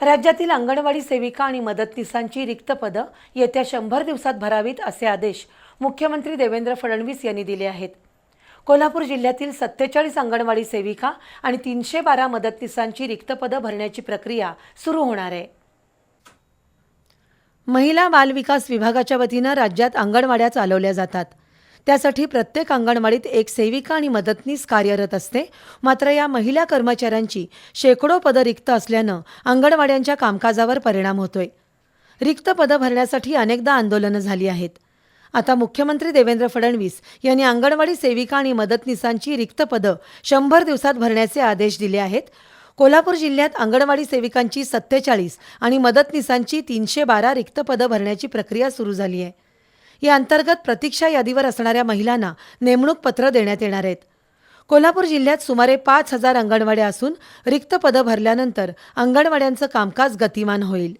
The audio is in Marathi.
राज्यातील अंगणवाडी सेविका आणि मदतनीसांची रिक्त पदं येत्या शंभर दिवसात भरावीत असे आदेश मुख्यमंत्री देवेंद्र फडणवीस यांनी दिले आहेत. कोल्हापूर जिल्ह्यातील सत्तेचाळीस अंगणवाडी सेविका आणि तीनशे बारा मदतनीसांची रिक्त पदं भरण्याची प्रक्रिया सुरू होणार आहे. महिला बालविकास विभागाच्या वतीनं राज्यात अंगणवाड्या चालवल्या जातात. त्यासाठी प्रत्येक अंगणवाडीत एक सेविका आणि मदतनीस कार्यरत असते. मात्र या महिला कर्मचाऱ्यांची शेकडो पदं रिक्त असल्यानं अंगणवाड्यांच्या कामकाजावर परिणाम होतोय. रिक्त पदं भरण्यासाठी अनेकदा आंदोलनं झाली आहेत. आता मुख्यमंत्री देवेंद्र फडणवीस यांनी अंगणवाडी सेविका आणि मदतनीसांची रिक्त पदं शंभर दिवसात भरण्याचे आदेश दिले आहेत. कोल्हापूर जिल्ह्यात अंगणवाडी सेविकांची सत्तेचाळीस आणि मदतनीसांची तीनशे बारा रिक्त पदं भरण्याची प्रक्रिया सुरू झाली आहे. या अंतर्गत प्रतीक्षा यादीवर असणाऱ्या महिलांना नेमणूक पत्र देण्यात येणार आहेत. कोल्हापूर जिल्ह्यात सुमारे पाच हजार अंगणवाड्या असून रिक्त पदं भरल्यानंतर अंगणवाड्यांचं कामकाज गतिमान होईल.